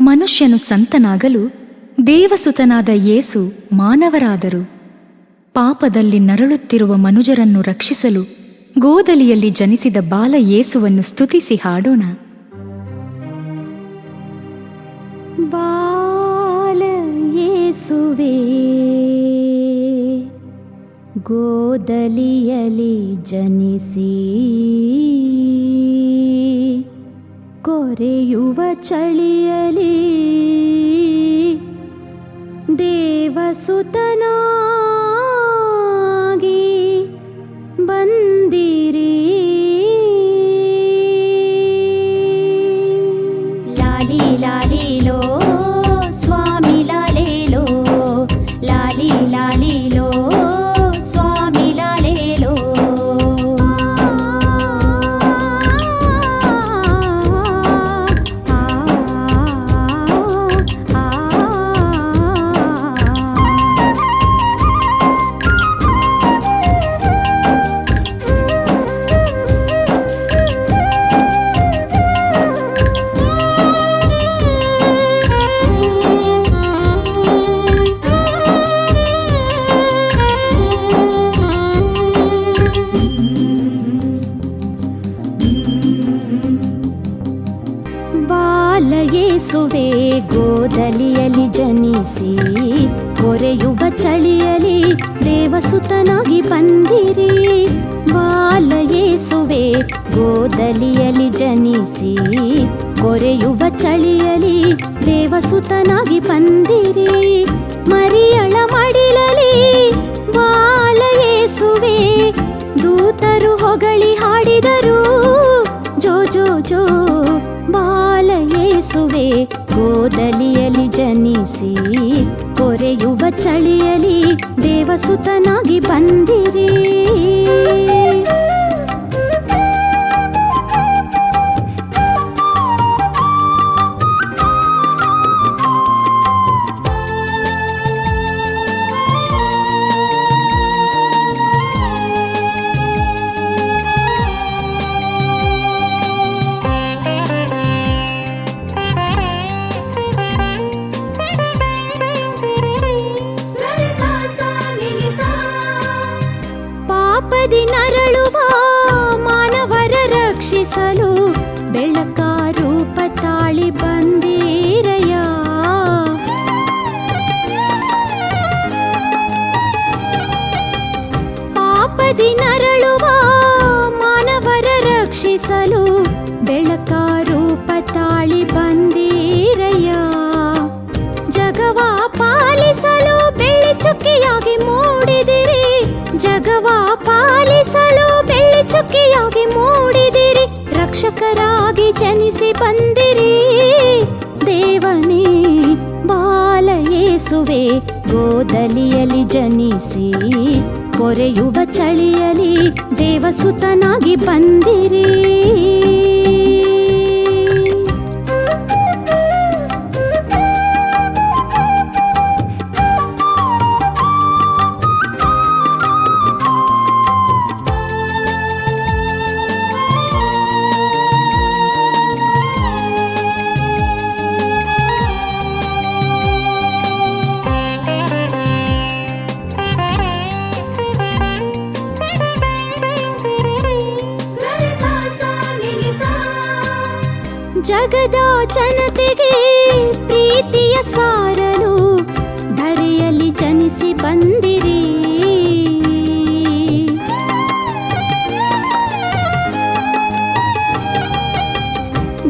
ಮನುಷ್ಯನು ಸಂತನಾಗಲು ದೇವಸುತನಾದ ಯೇಸು ಮಾನವರಾದರು. ಪಾಪದಲ್ಲಿ ನರಳುತ್ತಿರುವ ಮನುಜರನ್ನು ರಕ್ಷಿಸಲು ಗೋದಲಿಯಲ್ಲಿ ಜನಿಸಿದ ಬಾಲ ಯೇಸುವನ್ನು ಸ್ತುತಿಸಿ ಹಾಡೋಣ. ಬಾಲ ಯೇಸುವೇ ಗೋದಲಿಯಲಿ ಜನಿಸಿ ಕೊರೆಯುವ ಚಳಿಯಲಿ ದೇವಸುತನಾಗಿ ಗೋದಲಿಯಲಿ ಜನಿಸಿ, ಕೊರೆಯುವ ಚಳಿಯಲಿ ದೇವಸುತನಾಗಿ ಬಂದಿರಿ. ಬಾಲಯೇಸುವೆ ಗೋದಲಿಯಲಿ ಜನಿಸಿ, ಕೊರೆಯುವ ಚಳಿಯಲಿ ದೇವಸುತನಾಗಿ ಬಂದಿರಿ. ಮರಿಯಳ ಮಡಿಲಲಿ ಬಾಲಯೇಸುವೆ ದೂತರು ಹೊಗಳಿ ಹಾಡಿದರು. ಜೋ ಜೋ ಜೋ ಬಾಲಯೇಸುವೆ ಗೋದಲಿಯಲಿ ಜನಿಸಿ ಕೊರೆಯುವ ಚಳಿಯಲಿ ದೇವಸುತನಾಗಿ ಬಂದಿರಿ. ಪಾಪದಿ ನರಳುವ ಮಾನವರ ರಕ್ಷಿಸಲು ಬೆಳಕ ರೂಪ ತಾಳಿ ಬಂದೀರಯ್ಯ. ಪಾಪದಿ ನರಳುವ ಮಾನವರ ರಕ್ಷಿಸಲು ರಕ್ಷಕರಾಗಿ ಜನಿಸಿ ಬಂದಿರಿ ದೇವನೇ ಬಾಲಯೇಸುವೆ ಗೋದಲಿಯಲಿ ಜನಿಸಿ ಕೊರೆಯುವ ಚಳಿಯಲಿ ದೇವಸುತನಾಗಿ ಬಂದಿರಿ ಜಗದ ಜನತೆಗೆ ಪ್ರೀತಿಯ ಸಾರಲು ಧರೆಯಲ್ಲಿ ಜನಿಸಿ ಬಂದಿರಿ.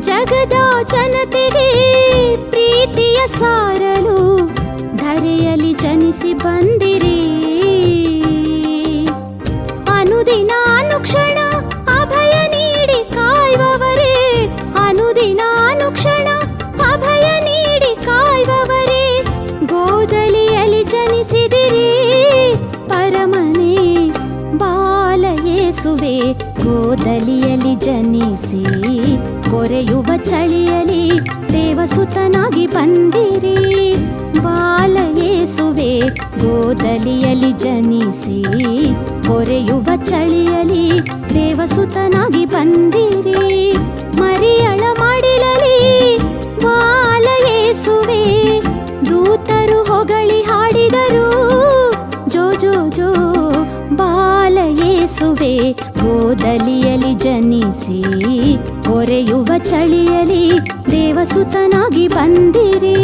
ಜಗದ ಜನತೆಗೆ ಪ್ರೀತಿಯ ಸಾರಲು ಬಾಲಯೇಸುವೆ ಕೋದಲಿಯಲ್ಲಿ ಜನಿಸಿ, ಕೊರೆಯುವ ಚಳಿಯಲಿ ದೇವಸುತನಾಗಿ ಬಂದಿರಿ. ಬಾಲಯೇಸುವೆ ಗೋದಲಿಯಲ್ಲಿ ಜನಿಸಿ, ಕೊರೆಯುವ ಚಳಿಯಲಿ ದೇವಸುತನಾಗಿ ಬಂದಿರಿ. ಮರಿಯಳ ಮಡಿಲಲಿ ಕೋದಲಿಯಲಿ ಜನಿಸಿ ಕೊರೆಯುವ ಚಳಿಯಲಿ ದೇವಸುತನಾಗಿ ಬಂದಿರಿ.